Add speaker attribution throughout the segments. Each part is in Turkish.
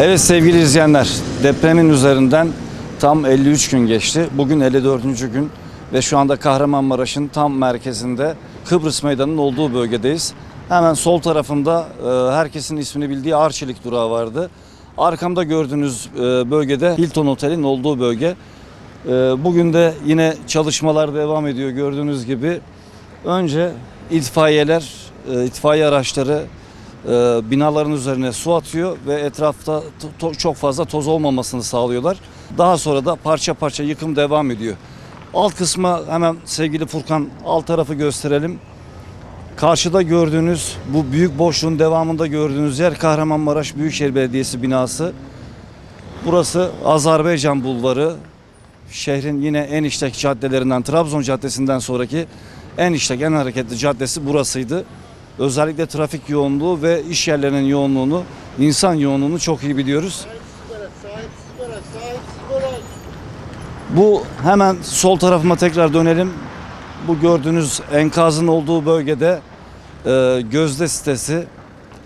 Speaker 1: Evet sevgili izleyenler, depremin üzerinden tam 53 gün geçti. Bugün 54. gün ve şu anda Kahramanmaraş'ın tam merkezinde Kıbrıs Meydanı'nın olduğu bölgedeyiz. Hemen sol tarafımda e, herkesin ismini bildiği Arçelik durağı vardı. Arkamda gördüğünüz e, bölgede Hilton Otel'in olduğu bölge. E, Bugün de yine çalışmalar devam ediyor gördüğünüz gibi. Önce itfaiyeler, itfaiye araçları e, binaların üzerine su atıyor ve etrafta çok fazla toz olmamasını sağlıyorlar. Daha sonra da parça parça yıkım devam ediyor. Alt kısma hemen sevgili Furkan alt tarafı gösterelim. Karşıda gördüğünüz bu büyük boşluğun devamında gördüğünüz yer Kahramanmaraş Büyükşehir Belediyesi binası. Burası Azerbaycan Bulvarı. Şehrin yine en işlek caddelerinden Trabzon Caddesi'nden sonraki en işlek en hareketli caddesi burasıydı. Özellikle trafik yoğunluğu ve iş yerlerinin yoğunluğunu, insan yoğunluğunu çok iyi biliyoruz. Bu hemen sol tarafıma tekrar dönelim. Bu gördüğünüz enkazın olduğu bölgede e, Gözde sitesi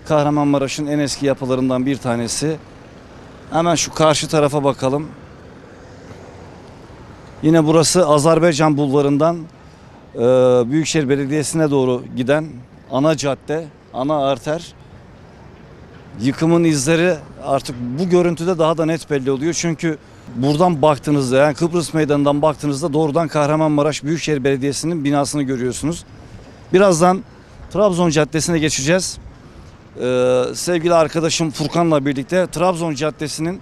Speaker 1: Kahramanmaraş'ın en eski yapılarından bir tanesi. Hemen şu karşı tarafa bakalım. Yine burası Azerbaycan Bulvarı'ndan e, Büyükşehir Belediyesi'ne doğru giden ana cadde, ana arter. Yıkımın izleri artık bu görüntüde daha da net belli oluyor. Çünkü buradan baktığınızda yani Kıbrıs Meydanı'ndan baktığınızda doğrudan Kahramanmaraş Büyükşehir Belediyesi'nin binasını görüyorsunuz. Birazdan Trabzon Caddesi'ne geçeceğiz. Ee, sevgili arkadaşım Furkan'la birlikte Trabzon Caddesi'nin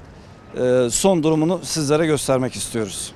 Speaker 1: e, son durumunu sizlere göstermek istiyoruz.